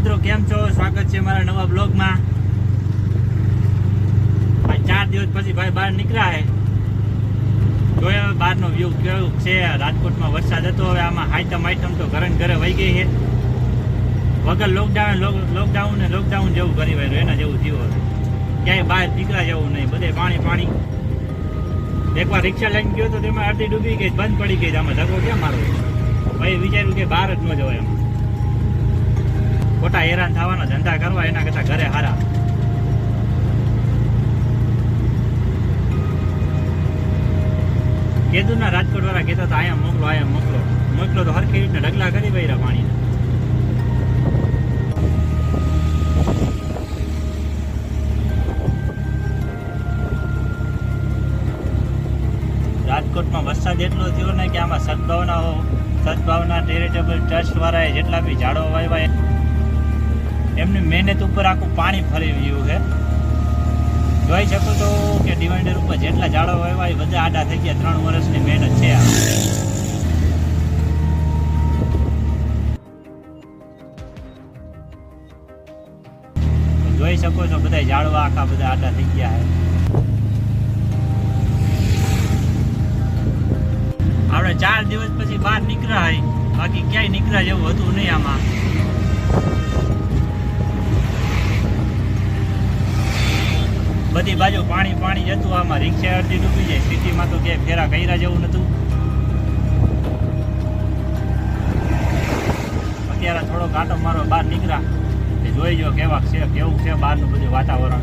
મિત્રો, કેમ છો? સ્વાગત છે મારા નવા બ્લોગમાં. ભાઈ, ચાર દિવસ પછી ભાઈ બહાર નીકળ્યા. હે જોયો, બહારનો વ્યૂ કેવું છે? રાજકોટમાં વરસાદ હતો, હવે આમાં આઈટમ આઈટમ તો ઘરે ઘરે વહી ગઈ છે. વગર લોકડાઉન લોકડાઉન ને લોકડાઉન જેવું કરી વાળ્યું એના જેવું હવે. ક્યાંય બહાર નીકળ્યા જેવું નહીં, બધે પાણી પાણી. એકવાર રિક્ષા લઈને ગયો તો તેમાં અડધી ડૂબી ગઈ, બંધ પડી ગઈ આમાં ધક્કો કેમ મારો ભાઈ વિચાર્યું કે બહાર જ ન જવાય એમ ખોટા હેરાન થવાના ધંધા કરવા એના કરતા ઘરે હારા. કેદુ ના રાજકોટ વાળા કહેતા હતા અહીંયા મોકલો અહીંયા મોકલો. મોકલો તો હરખી રીતના ડગલા કરી વૈરા પાણી રાજકોટમાં વરસાદ એટલો થયો ને કે આમાં સદભાવના સદભાવના ચેરિટેબલ ટ્રસ્ટ વાળાએ જેટલા બી ઝાડો વાવ્યા એમની મહેનત ઉપર આખું પાણી ફરી ગયું છે. જોઈ શકો તો કે ડિવાઈડર ઉપર જેટલા ઝાડો વાવ્યા એ બધા આડા થઈ ગયા. ત્રણ વર્ષની મહેનત છે આ. જોઈ શકો છો બધા ઝાડવા આખા બધા આડા થઈ ગયા છે. આપણે ચાર દિવસ પછી બહાર નીકળ્યા. હોય બાકી ક્યાંય નીકળ્યા જેવું હતું નહીં આમાં. બધી બાજુ પાણી પાણી જતું, આમાં રિક્ષા અડધી ડૂબી જાય. સિટીમાં તો ક્યાંય ફેરા કર્યા જેવું નતું અત્યારે થોડો કાંટો મારો બહાર નીકળ્યા. જોઈ જો કેવા છે, કેવું છે બહારનું બધું વાતાવરણ.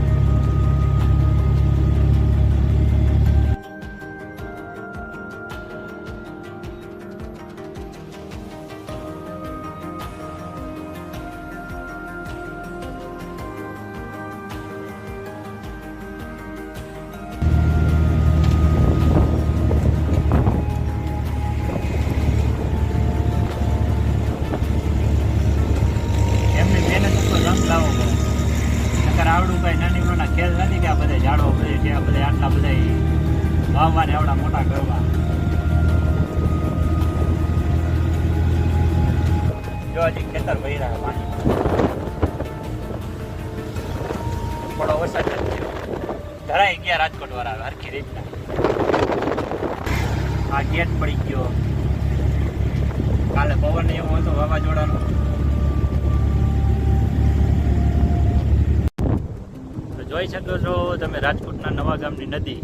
હજી ખેતર વહી રહ્યા પાણી. થોડો વરસાદ ધરાઈ ગયા રાજકોટ વાળા હરખી રીતના. આ ગેટ પડી ગયો. કાલે પવન એવો હતો, વાવાઝોડાનો. જોઈ શકો છો, તમે રાજકોટના નવા ગામની નદી.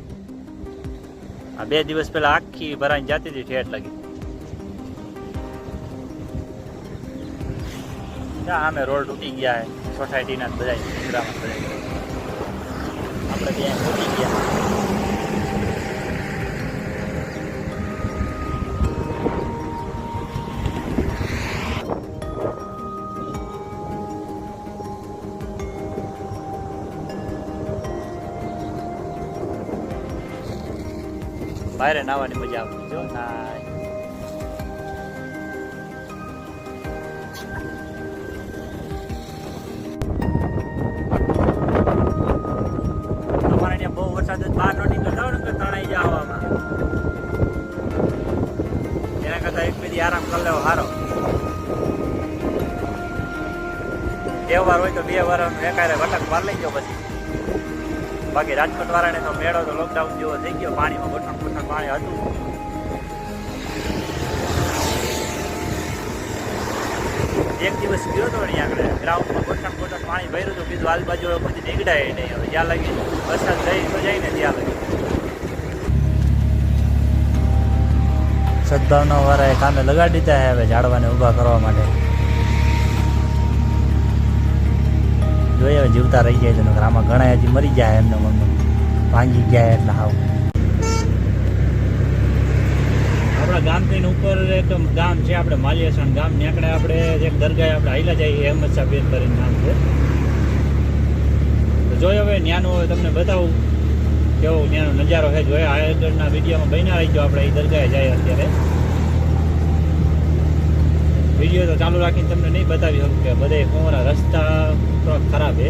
આ બે દિવસ પહેલા આખી ભરાઈને જતી હતી, ઠેઠ લગી. ત્યાં આમે રોડ તૂટી ગયા છે સોસાયટીના જ બધા ગામમાં બધા આપણે ત્યાં તૂટી ગયા બહાર નાવાની મજા આવતી જો ના કરતા આરામ કરી લેવો સારો તહેવાર હોય તો બે વાર એકારે વટક વાર લઈ ગયો પછી. બાકી રાજકોટ વાળાને તો મેળો તો લોકડાઉન જેવો થઈ ગયો, પાણીમાં ગોઠણ ગોઠણ પાણી હતું. એક દિવસ ગયો હતો ને આગળ ગ્રાઉન્ડમાં ગોઠણ ગોઠણ પાણી ભર્યું હતું કીધું આજુબાજુ બધી નીકળાય નહીં. હવે જ્યાં લગી, વરસાદ થઈ તો ને ત્યાં લગી. સદભાવના વાળાએ કામે લગાડી દીધા છે હવે ઝાડવાને ઊભા કરવા માટે. જોઈએ હવે જીવતા રહી જાય તો નકર આમાં ઘણા હજી મરી જાય એમને મમ્મી ભાંગી ગયા એટલે હાવ. આપણા ગામની ઉપર એક ગામ છે, આપણે માલિયાસણ ગામ. ત્યાં આપણે એક દરગાહ આપણે આઈલા જઈએ અહેમદ શાહ બેન કરીને નામ છે. તો જોઈ હવે, ન્યાનું તમને બતાવું. કેવો ત્યાંનો નજારો છે જોયા. આગળના વિડીયોમાં બન્યા રહીજો આપણે એ દરગાહે જાય અત્યારે. વીડિયો તો ચાલુ રાખીને તમને નહીં બતાવી શકું કે બધે કોરા રસ્તા થોડા ખરાબ છે.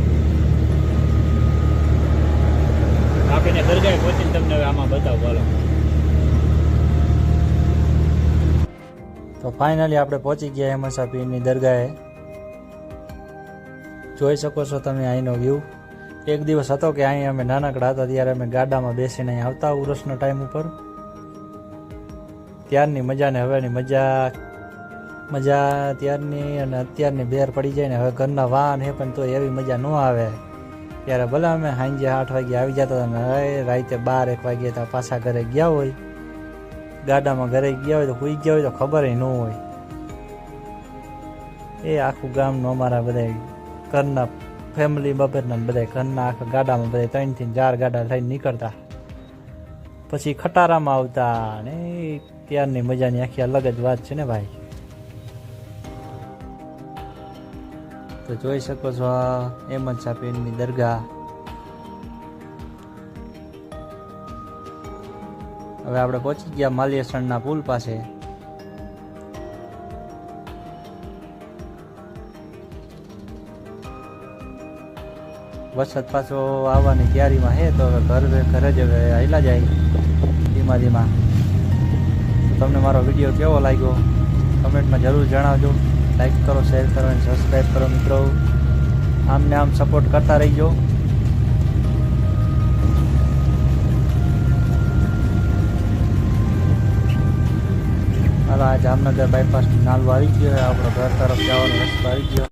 આપીને દરગાહે પહોંચીને તમને હવે આમાં બતાવું બોલો તો ફાઇનલી આપણે પહોંચી ગયા હેમંત પીરની દરગાહે. જોઈ શકો છો તમે અહીંનો વ્યૂ એક દિવસ હતો કે અહીં અમે નાનકડા હતા, ત્યારે અમે ગાડામાં બેસીને અહીં આવતા ઉરસનો ટાઈમ ઉપર. ત્યારની મજા ને હવેની મજા મજા ત્યારની અને અત્યારની બેર પડી જાય ને હવે ઘરના વાહન હે પણ તો એવી મજા ન આવે. ત્યારે ભલે અમે સાંજે આઠ વાગે આવી જતા હતા અને રાતે બાર એક વાગે તો પાછા ઘરે ગયા હોય, ગાડામાં ઘરે ગયા હોય તો સુઈ ગયા હોય તો ખબર ન હોય. એ આખું ગામનું અમારા બધા ઘરના ફેમિલી બાબતના બધા ઘરના આખા ગાડામાં બધા ત્રણથી ચાર ગાડા થઈને નીકળતા. પછી ખટારામાં આવતા ને ત્યારની મજાની આખી અલગ જ વાત છે ને ભાઈ. તો જોઈ શકો છો અહેમદ શાહ દરગાહ. હવે આપણે પહોંચી ગયા માલિયાસણના પુલ પાસે. વરસાદ પાછો આવવાની તૈયારીમાં હે તો હવે ઘર ઘરે જ હવે હાલ્યા જાય ધીમા ધીમા. તમને મારો વીડિયો કેવો લાગ્યો? કમેન્ટમાં જરૂર જણાવજો. લાઈક કરો શેર કરો અને સબસ્ક્રાઈબ કરો મિત્રો. આમને આમ સપોર્ટ કરતા રહીજો. હાલો, આ જામનગર બાયપાસ નાલું આવી ગયો આપણો ઘર તરફ જવાનો રસ્તો આવી ગયો.